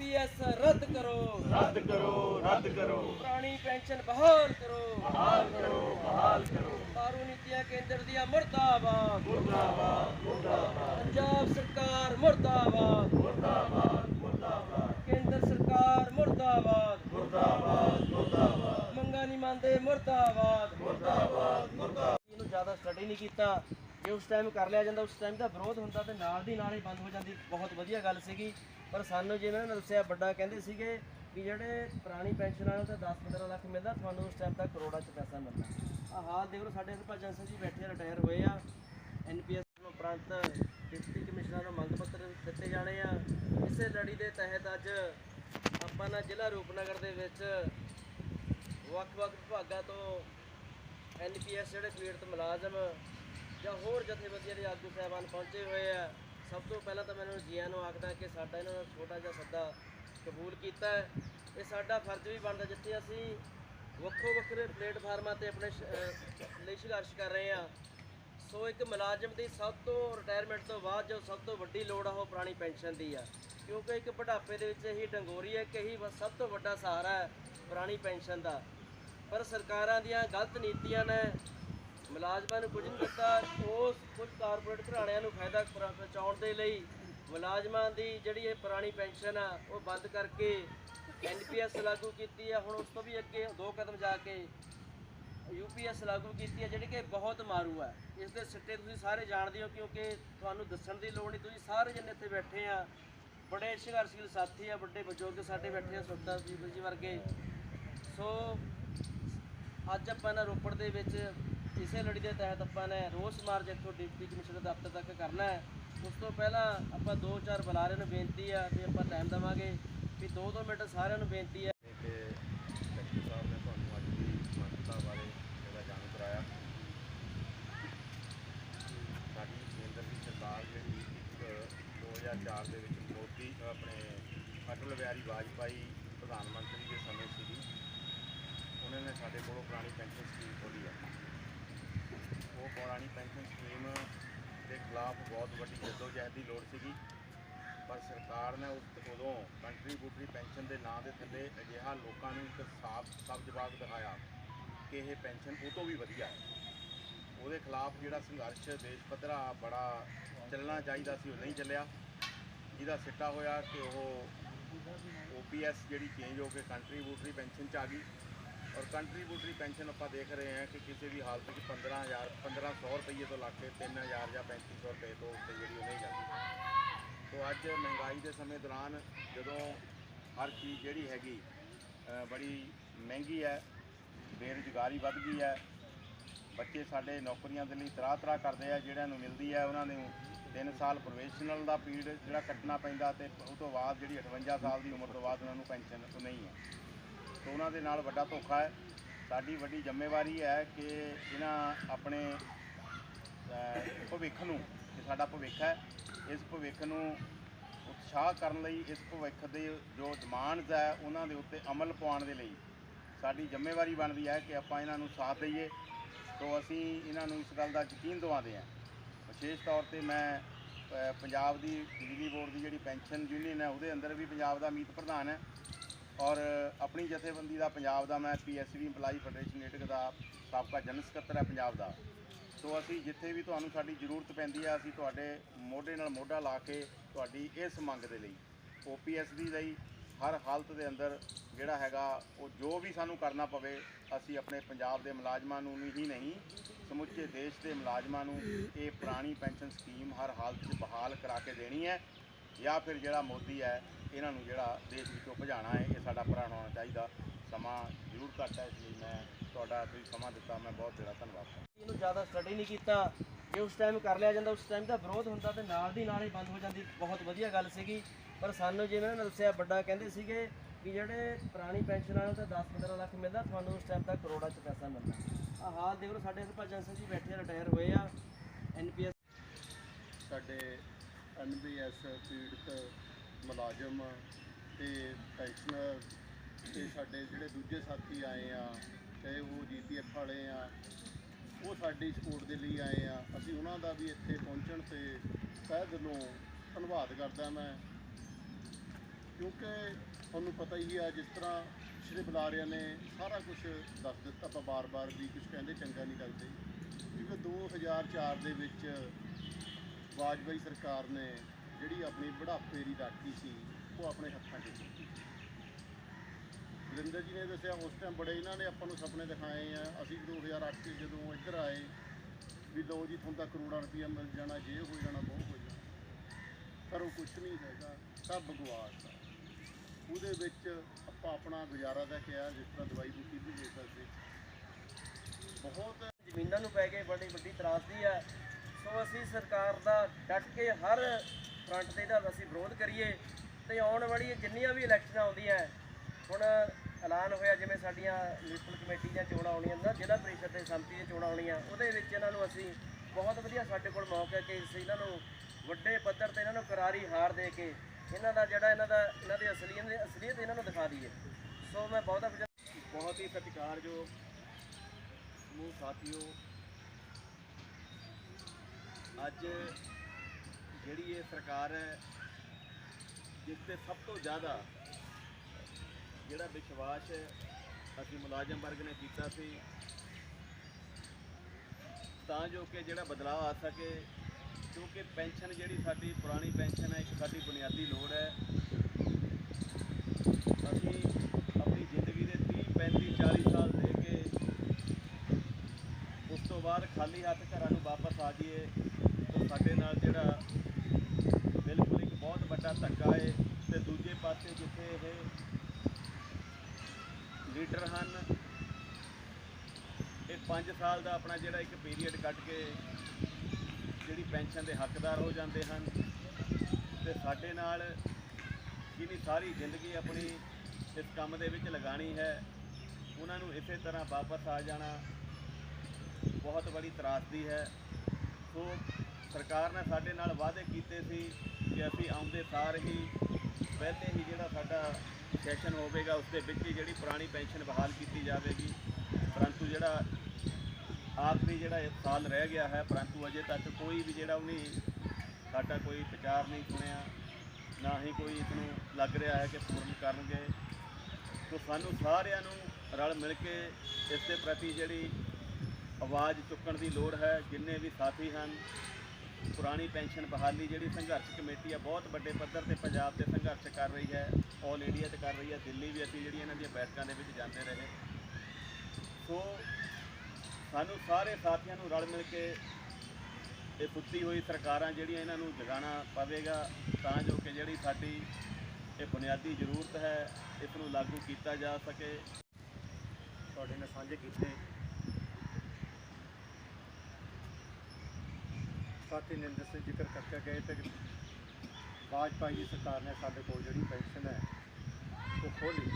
ਈਪੀਐਸ ਰੱਦ ਕਰੋ। ਰੱਦ ਕਰੋ ਰੱਦ ਕਰੋ। ਪੁਰਾਣੀ ਪੈਨਸ਼ਨ ਬਹਾਲ ਕਰੋ। ਬਹਾਲ ਕਰੋ ਬਹਾਲ ਕਰੋ। ਤਾਰੂ ਨੀਤੀਆਂ ਕੇਂਦਰ ਦੀਆਂ ਮੁਰਦਾਬਾਦ। ਮੁਰਦਾਬਾਦ ਮੁਰਦਾਬਾਦ। ਪੰਜਾਬ ਸਰਕਾਰ ਮੁਰਦਾਬਾਦ। ਮੁਰਦਾਬਾਦ ਮੁਰਦਾਬਾਦ। ਕੇਂਦਰ ਸਰਕਾਰ ਮੁਰਦਾਬਾਦ। ਮੁਰਦਾਬਾਦ ਮੁਰਦਾਬਾਦ। ਮੰਗਾ ਨਹੀਂ ਮੰਨਦੇ ਮੁਰਦਾਬਾਦ। ਮੁਰਦਾਬਾਦ ਮੁਰਦਾਬਾਦ। ਇਹਨੂੰ ਜ਼ਿਆਦਾ ਸਟੱਡੀ ਨਹੀਂ ਕੀਤਾ। ਜੇ ਉਸ ਟਾਈਮ ਕਰ ਲਿਆ ਜਾਂਦਾ, ਉਸ ਟਾਈਮ ਦਾ ਵਿਰੋਧ ਹੁੰਦਾ ਤੇ ਨਾਲ ਦੀ ਨਾਲ ਹੀ ਬੰਦ ਹੋ ਜਾਂਦੀ, ਬਹੁਤ ਵਧੀਆ ਗੱਲ ਸੀਗੀ। ਪਰ ਸਾਨੂੰ ਜਿਵੇਂ ਉਹਨਾਂ ਨੇ ਦੱਸਿਆ, ਵੱਡਾ ਕਹਿੰਦੇ ਸੀਗੇ ਕਿ ਜਿਹੜੇ ਪੁਰਾਣੀ ਪੈਨਸ਼ਨ ਵਾਲਿਆਂ ਤਾਂ 10-15 ਲੱਖ ਮਿਲਦਾ, ਤੁਹਾਨੂੰ ਉਸ ਟਾਈਮ ਤੱਕ ਕਰੋੜਾਂ ਚ ਪੈਸਾ ਮਿਲਦਾ। ਆ ਹਾਲ ਦੇਖ ਲਓ, ਸਾਡੇ ਹਰਭਜਨ ਸਿੰਘ ਜੀ ਬੈਠੇ ਰਿਟਾਇਰ ਹੋਏ ਆ। ਐਨਪੀਐਸ ਨੂੰ ਉਪਰੰਤ ਡਿਪਟੀ ਕਮਿਸ਼ਨਰ ਨੂੰ ਮੰਗ ਪੱਤਰ ਦਿੱਤੇ ਜਾਣੇ ਆ। ਇਸੇ ਲੜੀ ਦੇ ਤਹਿਤ ਅੱਜ ਆਪਾਂ ਨਾ ਜ਼ਿਲ੍ਹਾ ਰੂਪਨਗਰ ਦੇ ਵਿੱਚ ਵੱਖ-ਵੱਖ ਵਿਭਾਗਾਂ ਤੋਂ ਐਨਪੀਐਸ ਜਿਹੜੇ ਪੀੜਤ ਮੁਲਾਜ਼ਮ ਜਾਂ ਹੋਰ ਜਥੇਬੰਦੀਆਂ ਦੇ ਆਗੂ ਸਾਹਿਬਾਨ ਪਹੁੰਚੇ ਹੋਏ ਆ, ਸਭ ਤੋਂ ਪਹਿਲਾਂ ਤਾਂ ਮੈਨੂੰ ਜੀਆਂ ਨੂੰ ਆਖਦਾ ਕਿ ਸਾਡਾ ਇਹਨਾਂ ਦਾ ਛੋਟਾ ਜਿਹਾ ਸੱਦਾ ਕਬੂਲ ਕੀਤਾ ਹੈ। ਇਹ ਸਾਡਾ ਫਰਜ਼ ਵੀ ਬਣਦਾ ਜਿੱਥੇ ਅਸੀਂ ਵੱਖੋ ਵੱਖਰੇ ਪਲੇਟਫਾਰਮਾਂ ਤੇ ਆਪਣੇ ਲਈ ਸੰਘਰਸ਼ ਕਰ ਰਹੇ ਆ ਸੋ ਇੱਕ ਮੁਲਾਜ਼ਮ ਦੀ ਸਭ ਤੋਂ ਰਿਟਾਇਰਮੈਂਟ ਤੋਂ ਬਾਅਦ ਜੋ ਸਭ ਤੋਂ ਵੱਡੀ ਲੋੜ ਆ, ਉਹ ਪੁਰਾਣੀ ਪੈਨਸ਼ਨ ਦੀ ਆ। ਕਿਉਂਕਿ ਇੱਕ ਬੁਢਾਪੇ ਦੇ ਵਿੱਚ ਇਹੀ ਡੰਗੋਰੀ ਹੈ ਕਿ ਹੀ ਸਭ ਤੋਂ ਵੱਡਾ ਸਹਾਰਾ ਹੈ ਪੁਰਾਣੀ ਪੈਨਸ਼ਨ ਦਾ। ਪਰ ਸਰਕਾਰਾਂ ਦੀਆਂ ਗਲਤ ਨੀਤੀਆਂ ਨੇ ਮੁਲਾਜ਼ਮਾਂ ਨੂੰ ਕੁਝ ਨਹੀਂ ਦਿੱਤਾ, ਉਸ ਕੁਝ ਕਾਰਪੋਰੇਟ ਘਰਾਣਿਆਂ ਨੂੰ ਫਾਇਦਾ ਪਹੁੰਚਾ- ਪਹੁੰਚਾਉਣ ਦੇ ਲਈ ਮੁਲਾਜ਼ਮਾਂ ਦੀ ਜਿਹੜੀ ਇਹ ਪੁਰਾਣੀ ਪੈਨਸ਼ਨ ਆ, ਉਹ ਬੰਦ ਕਰਕੇ ਐਨਪੀਐਸ ਲਾਗੂ ਕੀਤੀ ਆ। ਹੁਣ ਉਸ ਤੋਂ ਵੀ ਅੱਗੇ ਦੋ ਕਦਮ ਜਾ ਕੇ ਯੂਪੀਐਸ ਲਾਗੂ ਕੀਤੀ ਹੈ ਜਿਹੜੀ ਕਿ ਬਹੁਤ ਮਾਰੂ ਹੈ ਇਸ ਦੇ ਸਿੱਟੇ ਤੁਸੀਂ ਸਾਰੇ ਜਾਣਦੇ ਹੋ, ਕਿਉਂਕਿ ਤੁਹਾਨੂੰ ਦੱਸਣ ਦੀ ਲੋੜ ਨਹੀਂ। ਤੁਸੀਂ ਸਾਰੇ ਜਣੇ ਇੱਥੇ ਬੈਠੇ ਆ। ਬੜੇ ਸੰਘਰਸ਼ੀਲ ਸਾਥੀ ਆ, ਵੱਡੇ ਬਜ਼ੁਰਗ ਸਾਡੇ ਬੈਠੇ ਆ ਸੁਖਤਾ ਜੀ ਵਰਗੇ। ਸੋ, ਅੱਜ ਆਪਾਂ ਨਾ ਰੋਪੜ ਦੇ ਵਿੱਚ ਇਸੇ ਲੜੀ ਦੇ ਤਹਿਤ ਆਪਾਂ ਨੇ ਰੋਸ ਮਾਰਚ ਇੱਥੋਂ ਡਿਪਟੀ ਕਮਿਸ਼ਨਰ ਦਫ਼ਤਰ ਤੱਕ ਕਰਨਾ ਹੈ। ਉਸ ਤੋਂ ਪਹਿਲਾਂ ਆਪਾਂ ਦੋ ਚਾਰ ਬੁਲਾਰੇ ਨੂੰ ਬੇਨਤੀ ਆ ਵੀ ਆਪਾਂ ਟਾਈਮ ਦੇਵਾਂਗੇ ਵੀ ਦੋ ਦੋ ਮਿੰਟ ਸਾਰਿਆਂ ਨੂੰ ਬੇਨਤੀ ਹੈ ਕਿ ਸੈਕਟਰੀ ਸਾਹਿਬ ਨੇ ਤੁਹਾਨੂੰ ਅੱਜ ਦੀ ਮਹੱਤਤਾ ਬਾਰੇ ਜਿਹੜਾ ਜਾਣੂ ਕਰਾਇਆ। ਸਾਡੀ ਕੇਂਦਰ ਦੀ ਸਰਕਾਰ ਜਿਹੜੀ ਇੱਕ 2004 ਦੇ ਵਿੱਚ ਮੋਦੀ ਆਪਣੇ ਅਟਲ ਬਿਹਾਰੀ ਵਾਜਪਾਈ ਪ੍ਰਧਾਨ ਮੰਤਰੀ ਦੇ ਸਮੇਂ ਸੀਗੀ। ਉਹਨਾਂ ਨੇ ਸਾਡੇ ਕੋਲੋਂ ਪੁਰਾਣੀ ਪੈਨਸ਼ਨ ਸਕੀਮ ਖੋਲ੍ਹੀ ਹੈ ਪੁਰਾਣੀ ਪੈਨਸ਼ਨ ਸਕੀਮ ਦੇ ਖਿਲਾਫ ਬਹੁਤ ਵੱਡੀ ਜਦੋਜਹਿਦ ਦੀ ਲੋੜ ਸੀਗੀ। ਪਰ ਸਰਕਾਰ ਨੇ ਉਸ ਉਦੋਂ ਕੰਟਰੀਬਿਊਟਰੀ ਪੈਨਸ਼ਨ ਦੇ ਨਾਂ ਦੇ ਥੱਲੇ ਅਜਿਹਾ ਲੋਕਾਂ ਨੂੰ ਇੱਕ ਸਾਫ਼, ਸਭ ਜਵਾਬ ਦਿਖਾਇਆ ਕਿ ਇਹ ਪੈਨਸ਼ਨ ਉਹ ਤੋਂ ਵੀ ਵਧੀਆ ਹੈ। ਉਹਦੇ ਖਿਲਾਫ ਜਿਹੜਾ ਸੰਘਰਸ਼ ਦੇਸ਼ ਪੱਧਰਾ ਬੜਾ ਚੱਲਣਾ ਚਾਹੀਦਾ ਸੀ, ਉਹ ਨਹੀਂ ਚੱਲਿਆ। ਜਿਹਦਾ ਸਿੱਟਾ ਹੋਇਆ ਕਿ ਉਹ ਓਪੀਐਸ ਜਿਹੜੀ ਚੇਂਜ ਹੋ ਕੇ ਕੰਟਰੀਬਿਊਟਰੀ ਪੈਨਸ਼ਨ ਚ ਆ ਗਈ। ਔਰ ਕੰਟਰੀਬਿਊਟਰੀ ਪੈਨਸ਼ਨ ਆਪਾਂ ਦੇਖ ਰਹੇ ਹਾਂ ਕਿ ਕਿਸੇ ਵੀ ਹਾਲਤ ਵਿੱਚ 15000 1500 ਰੁਪਏ ਤੋਂ ਲੱਗ ਕੇ 3000 ਜਾਂ 3500 ਰੁਪਏ ਤੋਂ ਉੱਤੇ ਜਿਹੜੀ ਉਹ ਨਹੀਂ ਜਾਂਦੀ। ਸੋ ਅੱਜ ਮਹਿੰਗਾਈ ਦੇ ਸਮੇਂ ਦੌਰਾਨ ਜਦੋਂ ਹਰ ਚੀਜ਼ ਜਿਹੜੀ ਹੈਗੀ ਬੜੀ ਮਹਿੰਗੀ ਹੈ, ਬੇਰੁਜ਼ਗਾਰੀ ਵੱਧ ਗਈ ਹੈ, ਬੱਚੇ ਸਾਡੇ ਨੌਕਰੀਆਂ ਦੇ ਲਈ ਤਰਾਹ ਤਰਾਹ ਕਰਦੇ ਆ, ਜਿਹੜਿਆਂ ਨੂੰ ਮਿਲਦੀ ਹੈ ਉਹਨਾਂ ਨੂੰ 3 ਸਾਲ ਪ੍ਰੋਫੈਸ਼ਨਲ ਦਾ ਪੀਰੀਅਡ ਜਿਹੜਾ ਕੱਟਣਾ ਪੈਂਦਾ ਤੇ ਉਹ ਤੋਂ ਬਾਅਦ ਜਿਹੜੀ 58 ਸਾਲ ਦੀ ਉਮਰ ਤੋਂ ਬਾਅਦ ਉਹਨਾਂ ਨੂੰ ਪੈਨਸ਼ਨ ਨਹੀਂ ਹੈ। ਸੋ ਉਹਨਾਂ ਦੇ ਨਾਲ ਵੱਡਾ ਧੋਖਾ ਹੈ। ਸਾਡੀ ਵੱਡੀ ਜ਼ਿੰਮੇਵਾਰੀ ਹੈ ਕਿ ਇਹਨਾਂ ਆਪਣੇ ਭਵਿੱਖ ਨੂੰ, ਕਿ ਸਾਡਾ ਭਵਿੱਖ ਹੈ, ਇਸ ਭਵਿੱਖ ਨੂੰ ਉਤਸ਼ਾਹ ਕਰਨ ਲਈ, ਇਸ ਭਵਿੱਖ ਦੇ ਜੋ ਡਿਮਾਂਡਸ ਹੈ, ਉਹਨਾਂ ਦੇ ਉੱਤੇ ਅਮਲ ਪਾਉਣ ਦੇ ਲਈ ਸਾਡੀ ਜ਼ਿੰਮੇਵਾਰੀ ਬਣਦੀ ਹੈ ਕਿ ਆਪਾਂ ਇਹਨਾਂ ਨੂੰ ਸਾਥ ਦਈਏ। ਸੋ ਅਸੀਂ ਇਹਨਾਂ ਨੂੰ ਇਸ ਗੱਲ ਦਾ ਯਕੀਨ ਦਿਵਾਉਂਦੇ ਹਾਂ। ਵਿਸ਼ੇਸ਼ ਤੌਰ ਤੇ ਮੈਂ ਪੰਜਾਬ ਦੀ ਬਿਜਲੀ ਬੋਰਡ ਦੀ ਜਿਹੜੀ ਪੈਨਸ਼ਨ ਯੂਨੀਅਨ ਹੈ, ਉਹਦੇ ਅੰਦਰ ਵੀ ਪੰਜਾਬ ਦਾ ਮੀਤ ਪ੍ਰਧਾਨ ਹੈ। ਔਰ ਆਪਣੀ ਜਥੇਬੰਦੀ ਦਾ ਪੰਜਾਬ ਦਾ ਮੈਂ ਪੀਐਸਵੀ EMPLOYEE ਫੈਡਰੇਸ਼ਨ ਏਟਕ ਦਾ ਸਾਬਕਾ ਜਨਰਲ ਸਕੱਤਰ ਹੈ ਪੰਜਾਬ ਦਾ। ਸੋ ਅਸੀਂ ਜਿੱਥੇ ਵੀ ਤੁਹਾਨੂੰ ਸਾਡੀ ਜ਼ਰੂਰਤ ਪੈਂਦੀ ਹੈ ਅਸੀਂ ਤੁਹਾਡੇ ਮੋਢੇ ਨਾਲ ਮੋਢਾ ਲਾ ਕੇ ਤੁਹਾਡੀ ਇਸ ਮੰਗ ਦੇ ਲਈ ਓਪੀਐਸ ਦੀ ਲਈ ਹਰ ਹਾਲਤ ਦੇ ਅੰਦਰ ਜਿਹੜਾ ਹੈਗਾ, ਉਹ ਜੋ ਵੀ ਸਾਨੂੰ ਕਰਨਾ ਪਵੇ, ਅਸੀਂ ਆਪਣੇ ਪੰਜਾਬ ਦੇ ਮੁਲਾਜ਼ਮਾਂ ਨੂੰ ਹੀ ਨਹੀਂ, ਸਮੁੱਚੇ ਦੇਸ਼ ਦੇ ਮੁਲਾਜ਼ਮਾਂ ਨੂੰ ਇਹ ਪੁਰਾਣੀ ਪੈਨਸ਼ਨ ਸਕੀਮ ਹਰ ਹਾਲਤ 'ਚ ਬਹਾਲ ਕਰਾ ਕੇ ਦੇਣੀ ਹੈ, ਜਾਂ ਫਿਰ ਜਿਹੜਾ ਮੋਦੀ ਹੈ ਇਹਨਾਂ ਨੂੰ ਜਿਹੜਾ ਦੇਸ਼ ਵਿੱਚੋਂ ਭਜਾਣਾ ਹੈ ਇਹ ਸਾਡਾ ਪ੍ਰਣ ਹੋਣਾ ਚਾਹੀਦਾ। ਸਮਾਂ ਜ਼ਰੂਰ ਘੱਟ ਹੈ ਇਸ ਲਈ ਮੈਂ ਤੁਹਾਡਾ ਤੁਸੀਂ ਸਮਾਂ ਦਿੱਤਾ ਮੈਂ ਬਹੁਤ ਤੇਰਾ ਧੰਨਵਾਦ ਕਰਦਾ। ਇਹਨੂੰ ਜ਼ਿਆਦਾ ਸਟੱਡੀ ਨਹੀਂ ਕੀਤਾ। ਜੇ ਉਸ ਟਾਈਮ ਕਰ ਲਿਆ ਜਾਂਦਾ ਉਸ ਟਾਈਮ ਦਾ ਵਿਰੋਧ ਹੁੰਦਾ ਤੇ ਨਾਲ ਦੀ ਨਾਲ ਹੀ ਬੰਦ ਹੋ ਜਾਂਦੀ। ਬਹੁਤ ਵਧੀਆ ਗੱਲ ਸੀਗੀ। ਪਰ ਸਾਨੂੰ ਜਿਵੇਂ ਉਹਨਾਂ ਨੇ ਦੱਸਿਆ ਵੱਡਾ ਕਹਿੰਦੇ ਸੀਗੇ ਕਿ ਜਿਹੜੇ ਪੁਰਾਣੀ ਪੈਨਸ਼ਨ ਵਾਲਿਆਂ ਨੂੰ ਤਾਂ 10-15 ਲੱਖ ਮਿਲਦਾ ਤੁਹਾਨੂੰ ਉਸ ਟਾਈਮ ਤੱਕ ਕਰੋੜਾਂ ਚ ਪੈਸਾ ਮਿਲਦਾ। ਆ ਹਾਲ ਦੇਖ ਲਓ ਸਾਡੇ ਹਰਭਜਨ ਸਿੰਘ ਜੀ ਬੈਠੇ ਰਿਟਾਇਰ ਹੋਏ ਆ। ਐਨਪੀਐਸ ਸਾਡੇ ਐਨਬੀਐਸ ਪੀੜਤ ਮੁਲਾਜ਼ਮ ਤੇ ਪੈਨਸ਼ਨਰ ਤੇ ਸਾਡੇ ਜਿਹੜੇ ਦੂਜੇ ਸਾਥੀ ਆਏ ਆ ਚਾਹੇ ਉਹ ਜੀਪੀਐਫ ਵਾਲੇ ਆ, ਉਹ ਸਾਡੀ ਸਪੋਰਟ ਦੇ ਲਈ ਆਏ ਆ। ਅਸੀਂ ਉਹਨਾਂ ਦਾ ਵੀ ਇੱਥੇ ਪਹੁੰਚਣ ਤੇ ਤਹਿ ਦਿਲੋਂ ਧੰਨਵਾਦ ਕਰਦਾ ਮੈਂ। ਕਿਉਂਕਿ ਤੁਹਾਨੂੰ ਪਤਾ ਹੀ ਆ, ਜਿਸ ਤਰ੍ਹਾਂ ਸ਼੍ਰੀ ਬੁਲਾਰਿਆਂ ਨੇ ਸਾਰਾ ਕੁਝ ਦੱਸ ਦਿੱਤਾ ਆਪਾਂ ਬਾਰ-ਬਾਰ ਵੀ ਕੁਝ ਕਹਿੰਦੇ ਚੰਗਾ ਨਹੀਂ ਕਰਦੇ। ਕਿਉਂਕਿ 2004 ਦੇ ਵਿੱਚ ਵਾਜਪਾਈ ਸਰਕਾਰ ਨੇ ਜਿਹੜੀ ਆਪਣੀ ਬੁਢਾਪੇ ਦੀ ਰਾਖੀ ਸੀ, ਉਹ ਆਪਣੇ ਹੱਥਾਂ 'ਚ ਕੀਤੀ। ਵਰਿੰਦਰ ਜੀ ਨੇ ਦੱਸਿਆ, ਉਸ ਟਾਈਮ ਬੜੇ ਇਹਨਾਂ ਨੇ ਆਪਾਂ ਨੂੰ ਸੁਪਨੇ ਦਿਖਾਏ ਆ। ਅਸੀਂ 2008 'ਚ ਜਦੋਂ ਇੱਧਰ ਆਏ, ਵੀ ਲਓ ਜੀ, ਤੁਹਾਨੂੰ ਤਾਂ ਕਰੋੜਾਂ ਰੁਪਈਆ ਮਿਲ ਜਾਣਾ, ਜੇ ਹੋ ਜਾਣਾ, ਬਹੁਤ ਹੋ ਜਾਣਾ। ਪਰ ਉਹ ਕੁਝ ਨਹੀਂ ਹੈਗਾ, ਸਭ ਬਕਵਾਸ ਆ। ਉਹਦੇ ਵਿੱਚ ਆਪਾਂ ਆਪਣਾ ਗੁਜ਼ਾਰਾ ਦਾ ਕਿਹਾ, ਜਿਸ ਤਰ੍ਹਾਂ ਦਵਾਈ ਬੂਟੀ ਵੀ ਦੇ ਸਕਦੇ। ਬਹੁਤ ਜ਼ਮੀਨਾਂ ਨੂੰ ਪੈ ਕੇ ਬੜੀ ਵੱਡੀ ਤਰਾਸਦੀ ਹੈ ਸੋ ਅਸੀਂ ਸਰਕਾਰ ਦਾ ਡਟ ਕੇ ਹਰ ਫਰੰਟ ਤੇ ਇਹਦਾ ਅਸੀਂ ਵਿਰੋਧ ਕਰੀਏ ਤੇ ਆਉਣ ਵਾਲੀ ਜਿੰਨੀਆਂ ਵੀ ਇਲੈਕਸ਼ਨਾਂ ਆਉਂਦੀਆਂ, ਹੁਣ ਐਲਾਨ ਹੋਇਆ ਜਿਵੇਂ ਸਾਡੀਆਂ ਮਿਊਨਿਸਪਲ ਕਮੇਟੀ ਦੀਆਂ ਚੋਣਾਂ ਆਉਣੀਆਂ ਨਾ ਜ਼ਿਲ੍ਹਾ ਪ੍ਰੀਸ਼ਦ ਤੇ ਸੰਮਤੀ ਦੀਆਂ ਚੋਣਾਂ ਆਉਣੀਆਂ, ਉਹਦੇ ਵਿੱਚ ਇਹਨਾਂ ਨੂੰ ਅਸੀਂ ਬਹੁਤ ਵਧੀਆ ਸਾਡੇ ਕੋਲ ਮੌਕਾ ਹੈ ਕਿ ਅਸੀਂ ਇਹਨਾਂ ਨੂੰ ਵੱਡੇ ਪੱਧਰ ਤੇ ਇਹਨਾਂ ਨੂੰ ਕਰਾਰੀ ਹਾਰ ਦੇ ਕੇ ਇਹਨਾਂ ਦਾ ਜਿਹੜਾ ਇਹਨਾਂ ਦਾ, ਇਹਨਾਂ ਦੀ ਅਸਲੀਅਤ ਅਸਲੀਅਤ ਇਹਨਾਂ ਨੂੰ ਦਿਖਾ ਦਈਏ। ਸੋ ਮੈਂ ਬਹੁਤਾ ਬਹੁਤ ਹੀ ਸਤਿਕਾਰਯੋਗ ਸਮੂਹ ਸਾਥੀਓ, ਅੱਜ ਜਿਹੜੀ ਇਹ ਸਰਕਾਰ ਹੈ, ਜਿਸ ਤੇ ਸਭ ਤੋਂ ਜ਼ਿਆਦਾ ਜਿਹੜਾ ਵਿਸ਼ਵਾਸ ਅਸੀਂ ਮੁਲਾਜ਼ਮ ਵਰਗ ਨੇ ਕੀਤਾ ਸੀ। ਤਾਂ ਜੋ ਕਿ ਜਿਹੜਾ ਬਦਲਾਅ ਆ ਸਕੇ, ਕਿਉਂਕਿ ਪੈਨਸ਼ਨ ਜਿਹੜੀ ਸਾਡੀ ਪੁਰਾਣੀ ਪੈਨਸ਼ਨ ਹੈ, ਇੱਕ ਸਾਡੀ ਬੁਨਿਆਦੀ ਲੋੜ ਹੈ। ਅਸੀਂ ਆਪਣੀ ਜ਼ਿੰਦਗੀ ਦੇ 30 35 40 ਸਾਲ ਦੇ ਕੇ ਉਸ ਤੋਂ ਬਾਅਦ ਖਾਲੀ ਹੱਥ ਘਰਾਂ ਨੂੰ ਵਾਪਸ ਆ ਜਾਈਏ, ਤਾਂ ਸਾਡੇ ਨਾਲ ਜਿਹੜਾ ਵੱਡਾ ਧੱਕਾ ਹੈ ਤੇ ਦੂਜੇ ਪਾਸੇ ਜਿੱਥੇ ਇਹ ਲੀਡਰ ਹਨ, ਇਹ 5 ਸਾਲ ਦਾ ਆਪਣਾ ਜਿਹੜਾ ਇੱਕ ਪੀਰੀਅਡ ਕੱਟ ਕੇ ਜਿਹੜੀ ਪੈਨਸ਼ਨ ਦੇ ਹੱਕਦਾਰ ਹੋ ਜਾਂਦੇ ਹਨ ਤੇ ਸਾਡੇ ਨਾਲ ਜਿਹਨੀ ਸਾਰੀ ਜ਼ਿੰਦਗੀ ਆਪਣੀ ਇਸ ਕੰਮ ਦੇ ਵਿੱਚ ਲਗਾਣੀ ਹੈ, ਉਹਨਾਂ ਨੂੰ ਇਸੇ ਤਰ੍ਹਾਂ ਵਾਪਸ ਆ ਜਾਣਾ ਬਹੁਤ ਬੜੀ ਤਰਾਸਦੀ ਹੈ। ਸਰਕਾਰ ਨੇ ਸਾਡੇ ਨਾਲ ਵਾਅਦੇ ਕੀਤੇ ਸੀ ਕਿ ਅਸੀਂ ਆਉਂਦੇ ਸਾਰ ਹੀ ਪਹਿਲੇ ਹੀ ਜਿਹੜਾ ਸਾਡਾ ਸੈਸ਼ਨ ਹੋਵੇਗਾ ਉਸ ਦੇ ਵਿੱਚ ਹੀ ਜਿਹੜੀ ਪੁਰਾਣੀ ਪੈਨਸ਼ਨ ਬਹਾਲ ਕੀਤੀ ਜਾਵੇਗੀ। ਪਰੰਤੂ ਜਿਹੜਾ ਆਖਰੀ ਜਿਹੜਾ ਇਹ ਸਾਲ ਰਹਿ ਗਿਆ ਹੈ, ਪਰੰਤੂ ਅਜੇ ਤੱਕ ਕੋਈ ਵੀ ਜਿਹੜਾ ਉਹਨੇ ਸਾਡਾ ਕੋਈ ਵਿਚਾਰ ਨਹੀਂ ਸੁਣਿਆ, ਨਾ ਹੀ ਕੋਈ ਇਸ ਨੂੰ ਲੱਗ ਰਿਹਾ ਹੈ ਕਿ ਪੂਰਨ ਕਰਨਗੇ। ਸੋ ਸਾਨੂੰ ਸਾਰਿਆਂ ਨੂੰ ਰਲ ਮਿਲ ਕੇ ਇਸ ਦੇ ਪ੍ਰਤੀ ਜਿਹੜੀ ਆਵਾਜ਼ ਚੁੱਕਣ ਦੀ ਲੋੜ ਹੈ, ਜਿੰਨੇ ਵੀ ਸਾਥੀ ਹਨ ਪੁਰਾਣੀ ਪੈਨਸ਼ਨ ਬਹਾਲੀ ਜਿਹੜੀ ਸੰਘਰਸ਼ ਕਮੇਟੀ ਆ, ਬਹੁਤ ਵੱਡੇ ਪੱਧਰ ਤੇ ਪੰਜਾਬ ਦੇ ਸੰਘਰਸ਼ ਕਰ ਰਹੀ ਹੈ ਆਲ ਇੰਡੀਆ ਤੇ ਕਰ ਰਹੀ ਹੈ, ਦਿੱਲੀ ਵੀ ਅਸੀਂ ਜਿਹੜੀ ਇਹਨਾਂ ਦੀਆਂ ਬੈਠਕਾਂ ਦੇ ਵਿੱਚ ਜਾਂਦੇ ਰਹੇ। ਸੋ ਸਾਨੂੰ ਸਾਰੇ ਸਾਥੀਆਂ ਨੂੰ ਰਲ ਮਿਲ ਕੇ ਇਹ ਸੁੱਤੀ ਹੋਈ ਸਰਕਾਰਾਂ ਜਿਹੜੀਆਂ ਇਹਨਾਂ ਨੂੰ ਜਗਾਉਣਾ ਪਵੇਗਾ, ਤਾਂ ਜੋ ਕਿ ਜਿਹੜੀ ਸਾਡੀ ਇਹ ਬੁਨਿਆਦੀ ਜ਼ਰੂਰਤ ਹੈ, ਇਸ ਨੂੰ ਲਾਗੂ ਕੀਤਾ ਜਾ ਸਕੇ। ਤੁਹਾਡੇ ਨਾਲ ਸਾਂਝੇ ਕੀਤੇ ਸਾਥੀ ਨੇ ਦੱਸੇ ਜ਼ਿਕਰ ਕਰਕੇ ਗਏ ਤੇ ਵਾਜਪਾਈ ਦੀ ਸਰਕਾਰ ਨੇ ਸਾਡੇ ਕੋਲ ਜਿਹੜੀ ਪੈਨਸ਼ਨ ਹੈ, ਉਹ ਖੋਲੀ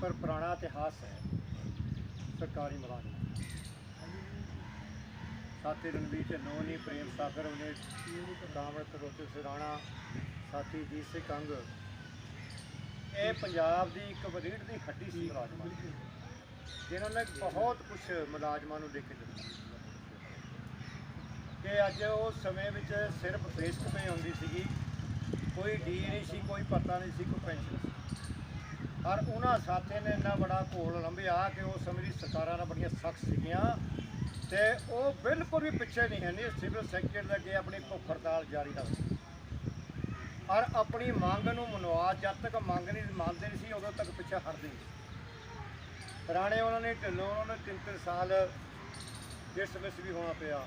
ਪਰ ਪੁਰਾਣਾ ਇਤਿਹਾਸ ਹੈ, ਸਰਕਾਰੀ ਮੁਲਾਜ਼ਮ। ਸਾਥੀ ਰਣਵੀਰ ਢਿੱਲੋਂ ਨੇ, ਪ੍ਰੇਮ ਸਾਗਰ ਉਹਨੇ ਕਾਮਰ ਕਰੋਤੇ ਸਿਰਾਣਾ ਸਾਥੀ ਜੀ ਸਿੰਘ ਕੰਗ। ਇਹ ਪੰਜਾਬ ਦੀ ਇੱਕ ਵਰੀੜ ਦੀ ਹੱਡੀ ਸੀ ਮੁਲਾਜ਼ਮਾਂ ਦੀ, ਜਿਨ੍ਹਾਂ ਨੇ ਬਹੁਤ ਕੁਝ ਮੁਲਾਜ਼ਮਾਂ ਨੂੰ ਦੇ ਕੇ ਦਿੱਤਾ। ਕਿ ਅੱਜ ਉਹ ਸਮੇਂ ਵਿੱਚ ਸਿਰਫ ਬੇਸਕ ਪੇ ਹੁੰਦੀ ਸੀਗੀ। ਕੋਈ ਡੀ ਨਹੀਂ ਸੀ, ਕੋਈ ਪਤਾ ਨਹੀਂ ਸੀ, ਕੋਈ ਪੈਨਸ਼ਨ ਸੀ। ਪਰ ਉਹਨਾਂ ਸਾਥੀਆਂ ਨੇ ਇੰਨਾ ਬੜਾ ਘੋਲ ਲੰਬਿਆ ਕਿ ਉਹ ਸਮੇਂ ਦੀ ਸਰਕਾਰਾਂ ਨਾਲ ਬੜੀਆਂ ਸਖਤ ਸੀਗੀਆਂ। ਤੇ ਉਹ ਬਿਲਕੁਲ ਵੀ ਪਿੱਛੇ ਨਹੀਂ ਹੈ ਨਹੀਂ ਸਿਵਲ ਸੈਕਟਰ ਦੇ ਅੱਗੇ ਆਪਣੀ ਭੁੱਖ ਹੜਤਾਲ ਜਾਰੀ ਰੱਖਦੇ ਔਰ ਆਪਣੀ ਮੰਗ ਨੂੰ ਮਨਵਾ, ਜਦ ਤੱਕ ਮੰਗ ਨਹੀਂ ਮੰਨਦੇ ਨਹੀਂ ਸੀ, ਉਦੋਂ ਤੱਕ ਪਿੱਛੇ ਹਟਦੇ ਨਹੀਂ ਸੀ। ਪੁਰਾਣੇ ਉਹਨਾਂ ਨੇ ਢਿੱਲੋਂ, ਉਹਨਾਂ ਨੇ ਤਿੰਨ ਤਿੰਨ ਸਾਲ ਡਿਸਮਿਸ ਵੀ ਹੋਣਾ ਪਿਆ।